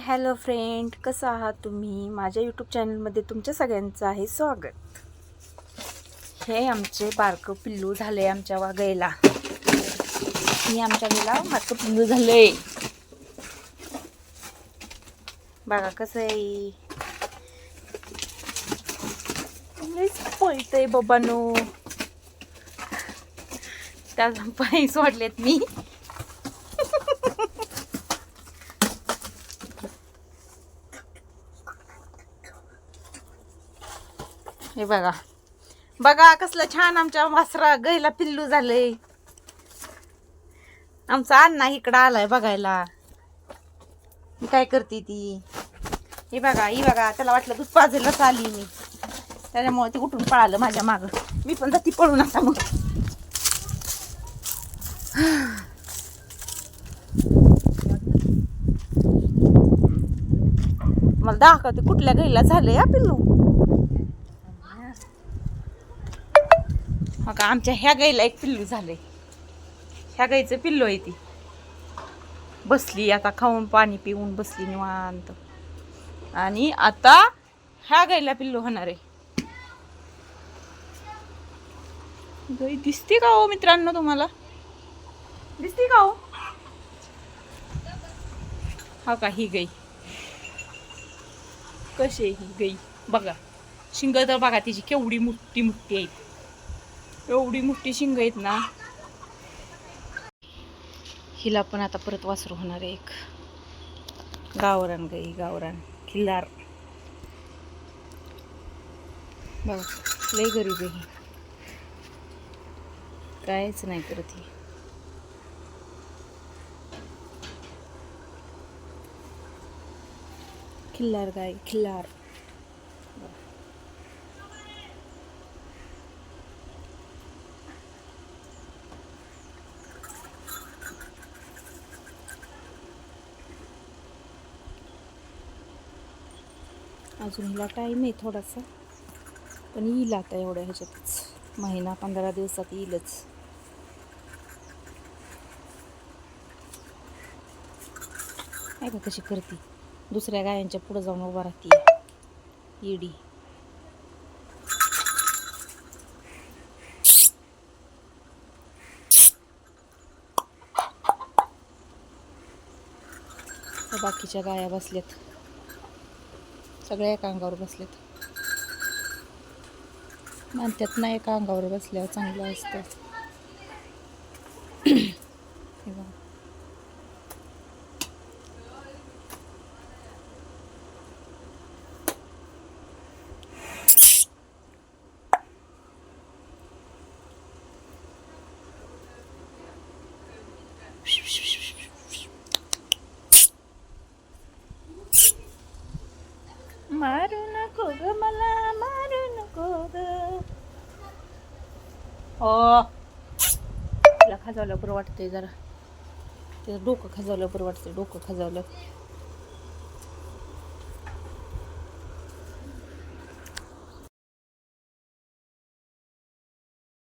Hello friend कसं आहात तुम्ही? माझ्या यूट्यूब चॅनलमध्ये तुमच्या सगळ्यांचं आहे स्वागत. हे आमचे बारकं पिल्लू झाले आमच्या वागयला मी आमच्या गेला बारकं पिल्लू झालंय. बघा कसं आहे. लईच पळतंय बाबानो. त्या पाय सोडलेत मी. हे बघा. बघा कसलं छान आमच्या वासरा गैला पिल्लू झालंय. आमचा अण्णा इकडं आलाय बघायला. काय करते ती? हे बघा ही बघा त्याला वाटलं दूध पाजायलाच आली मी. त्याच्यामुळे ती उठून पळालं माझ्या माग. मी पण जाती पळून आता मग. मला दाखवते कुठल्या गैला झालंय या पिल्लू. मग का आमच्या ह्या गाईला एक पिल्लू झालंय. ह्या गाईचं पिल्लू आहे ती. बसली आता खाऊन पाणी पिऊन बसली निवांत. आणि आता ह्या गाईला पिल्लू होणार आहे. गाई दिसते का हो मित्रांनो तुम्हाला? दिसते का हो? हा का ही गाई? कशी आहे ही गाई? बघा. शिंग तर बघा तिची केवढी मोठी मोठी आहे एवढी मोठी शिंग आहेत ना. हिला पण आता परत वासरू होणार आहे एक. गावरान गाई गावरान. खिल्लार बघ लय गरीब आहे कायच नाही करत ही. खिल्लार गाय खिल्लार अजून हिला टाईम आहे थोडासा. पण येईल आता एवढ्या ह्याच्यातच. महिना पंधरा दिवसात येईलच. आहे का कशी करते? दुसऱ्या गायांच्या पुढं जाऊन उभा राहते. येडी. बाकीच्या गाया बसल्यात. सगळ्या एका अंगावर बसलेत म्हणतात ना एका अंगावर बसल्यावर चांगलं असतं shh, shh. मारू नको ग मला मारू नको ग. हो तिला खाजवलं बरं वाटतंय जरा. ते डोकं खाजवलं बरं वाटतंय डोकं खाजवलं